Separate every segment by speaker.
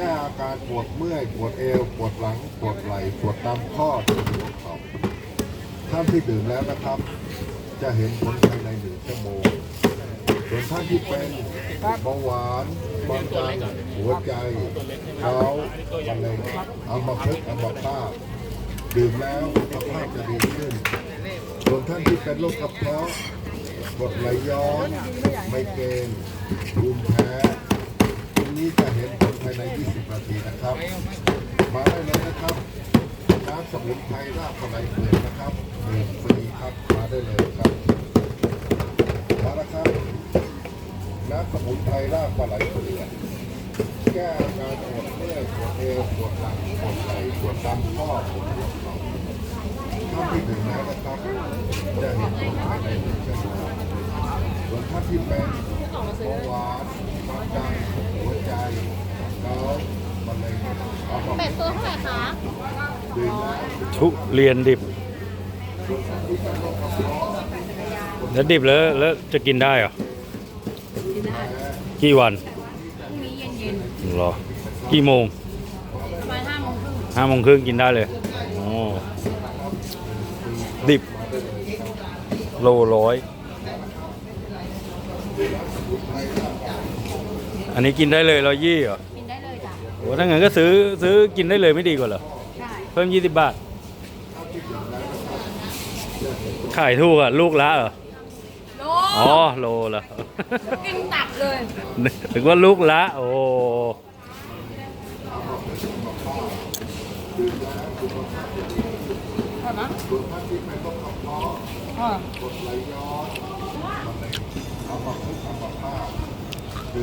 Speaker 1: แก้อาการปวดเมื่อยปวดเอวปวดหลังปวดไหล่ปวดตามข้อปวดหัวเข่าท่านที่ดื่มแล้วนะครับ จะเห็นผลภายในหนึ่งชั่วโมงส่วนท่านที่เป็นเบาหวานความดันหัวใจเท้ามะเร็งอัมพฤกษ์อัมพาตดื่มแล้วสุขภาพจะดีขึ้น ส่วนท่านที่เป็นโรคกระเพาะกรดไหลย้อน ไมเกรนภูมิแพ้ นี้จะเห็นผลภายใน 20 นาทีนะครับ มาได้เลยนะครับ น้ำสมุนไพรรากปลาไหลเผือกนะครับดื่มฟรีครับ มาได้เลยครับ มาแล้วครับ น้ำสมุนไพรรากปลาไหลเผือกแก้อาการปวดเมื่อยปวดเอวปวดหลังปวดไหล่ปวดตามข้อปวดหัวเข่าท่านที่ดื่มแล้วนะครับ จะเห็นผลภายในหนึ่งชั่วโมงส่วนท่านที่เป็นเบาหวาน ความดันหัวใจเกาต์มะเร็งอัมพ
Speaker 2: เป็
Speaker 1: ฤ
Speaker 2: ด
Speaker 1: กษ์
Speaker 2: ตัวเท่าไหร่คะ
Speaker 1: ดื่มแล้ว
Speaker 3: ทุเรียนดิบแล้วดิบแล้วแล้วจะกินได้เหรอกี่วัน
Speaker 2: พรุ่งนี้เย็น
Speaker 3: เหรอกี่โมง
Speaker 2: ๆประมาณห้าโมงครึ่ง
Speaker 3: ห้าโมงครึ่งกินได้เลยอ๋อดิบ โลร้อย อันนี้กินได้เลยร้อยยี่เหรอ
Speaker 2: กินได้เลยจ้ะ
Speaker 3: โอ้ถ้างั้นก็ซื้อซื้อกินได้เลยไม่ดีกว่าเหรอ
Speaker 2: ใช่
Speaker 3: เพิ่มยี่สิบบาท ขายถูกอะ ลูกละเหรอ
Speaker 2: โล
Speaker 3: อ๋อ โลละ
Speaker 2: กินตับเลย
Speaker 3: ถึงว่าลูกละ โอ้
Speaker 2: ใช่ไหมเออ
Speaker 1: ดื่มแล้วสุขภา
Speaker 3: ข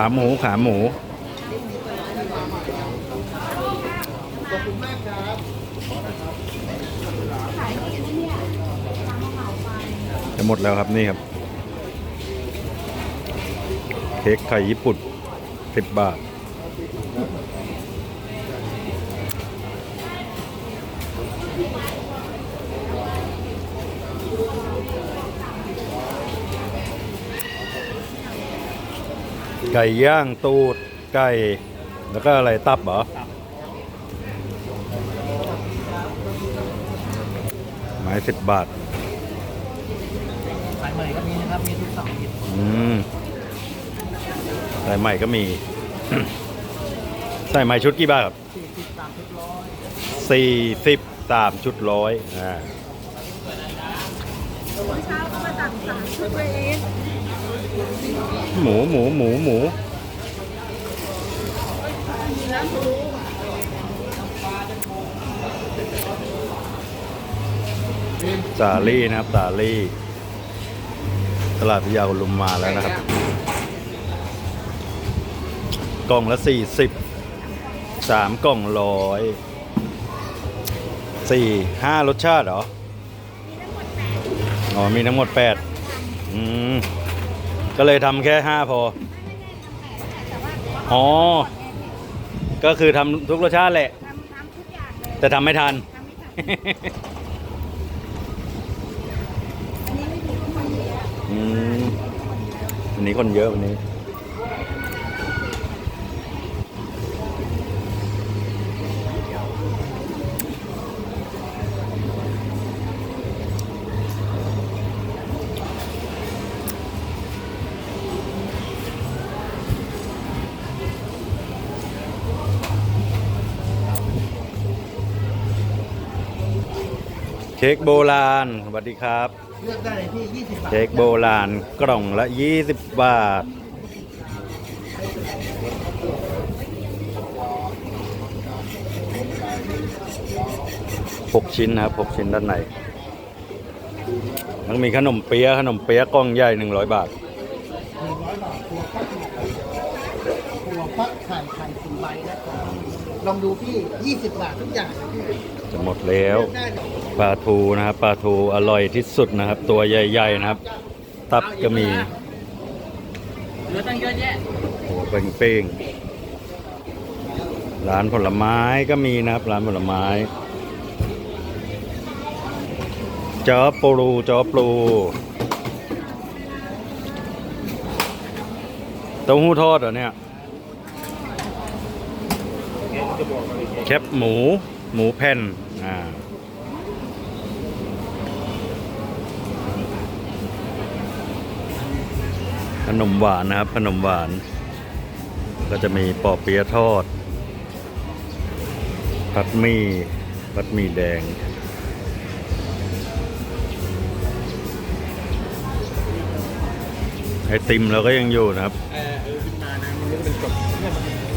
Speaker 3: าหมูขาหมูจะหมดแล้วครับนี่ครับ เค้กไข่ญี่ปุ่นสิบบาท ไก่ย่างตูดไก่แล้วก็อะไรตับเหรอไม้สิบบาท
Speaker 4: สายใหม่ก็มีนะครับ มีทุกเสาร์อาทิตย์
Speaker 3: อืมใส่ใหม่ก็มีใส่ใหม่ชุดกี่บาทครับ
Speaker 4: สี่สิบสามชุดร้อย
Speaker 3: สี่สิบสามชุดร้อยอ่า
Speaker 2: เช้าก็มา สั่งสามชุดเลยเอง
Speaker 3: หมูหมูหมูหมูสาลี่นะครับสาลี่ตลาดพิยากุลุมมาแล้วนะครับ กล่องละสี่สิบสามกล่องร้อยสี่ห้ารสชาติเหรอ อ๋อมีทั้งหมดแปดอืมก็เลยทำแค่ห้าพอ อ๋อ ก็คือทำทุกรสชาติแหละ
Speaker 2: ทำทำทุกอย่างเลย
Speaker 3: แต่ทำไม่ทัน
Speaker 2: ทำไม่ทันอันนี้ไม่มีคนเยอะ
Speaker 3: อืมวันนี้คนเยอะวันนี้ ค้กโบราณสวัสดีครับ
Speaker 4: เลือกได้เลยพี่ยี่สิบบาท
Speaker 3: เค้กโบราณกล่องละ 20 บาทหกชิ้นนะครับหกชิ้นด้านในยังมีขนมเปี๊ยะขนมเปี๊ยะกล่องใหญ่ 100 บาท
Speaker 4: หนึ่งร้อยบาทตัวฟักตัวฟักไข่ไข่สี่ใบนะครับ ลองดูพี่ยี่สิบบาททุกอย่างเลยพี่
Speaker 3: จะหมดแล้ว
Speaker 4: เลือกได้เลย
Speaker 3: ปลาทูนะครับปลาทูอร่อยที่สุดนะครับ ตัวใหญ่ๆนะครับ ตับก็มี
Speaker 4: เหลือตั้งเยอะแยะ
Speaker 3: โอ้เป้งร้านผลไม้ก็มีนะครับ ร้านผลไม้จอปลูจอปลูเต้าหู้ทอดเหรอเนี่ย แคบหมู หมูแผ่นอ่าขนมหวานนะครับขนมหวาน ก็จะมีปอเปี๊ยะทอดผัดมี่ผัดมี่แดง ไอติมเราก็ยังอยู่นะครับ
Speaker 4: เออเออขึ้นมานะมันก็เป็นกบ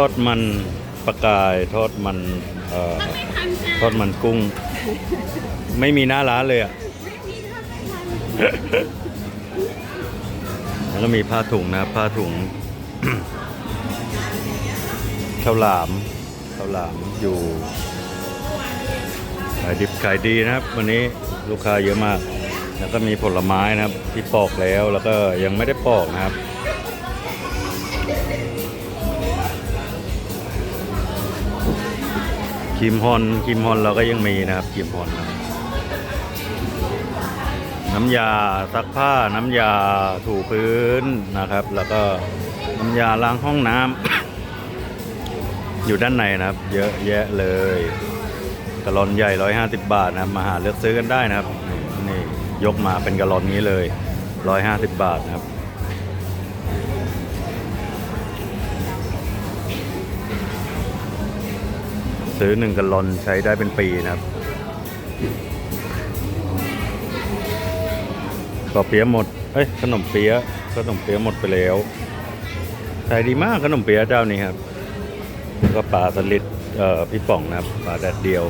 Speaker 3: อดมันปลากายทอดมันเอ่อทอดมันกุ้ง ไม่มีหน้าร้านเลยอะแล้วก็มีผ้าถุงนะครับผ้าถุงข้าวหลามข้าวหลามอยู่ขายดิบขายดีนะครับ วันนี้ลูกค้าเยอะมาก แล้วก็มีผลไม้นะครับ ที่ปอกแล้วแล้วก็ยังไม่ได้ปอกนะครับ ครีมฮอนครีมฮอนเราก็ยังมีนะครับครีมฮอนนะน้ำยาซักผ้าน้ำยาถูพื้นนะครับ แล้วก็น้ำยาล้างห้องน้ำอยู่ด้านในนะครับ เยอะแยะเลยกะลอนใหญ่ 150 บาทนะครับ มาหาเลือกซื้อกันได้นะครับนี่นี่ยกมาเป็นกะลอนนี้เลย 150 บาทนะครับ ซื้อหนึ่งกะลอนใช้ได้เป็นปีนะครับก็เปี๊ยะหมด เอ้ยขนมเปี๊ยะขนมเปี๊ยะหมดไปแล้วขายดีมากขนมเปี๊ยะเจ้านี้ครับแล้วก็ปลาสลิดเอ่อพี่ป่องนะครับปลาแดดเดียว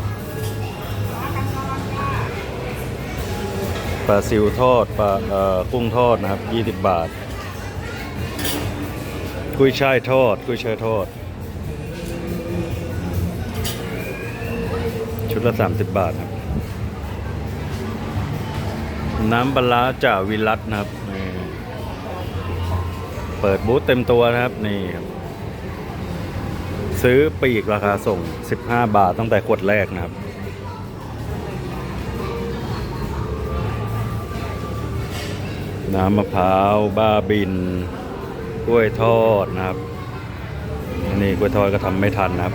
Speaker 3: ปลาซิวทอดปลาเอ่อกุ้งทอดนะครับ 20 บาท กุ้ยช่ายทอด กุ้ยช่ายทอด ละ 30 บาทครับ น้ำปลาร้าจ่าวิรัตนะครับ เปิดบูธเต็มตัวนะครับนี่ครับซื้อปีกราคาส่ง 15 บาทตั้งแต่ขวดแรกนะครับ น้ำมะพร้าว บ้าบิน กล้วยทอดนะครับนนี้กล้วยทอดก็ทำไม่ทันนะครับ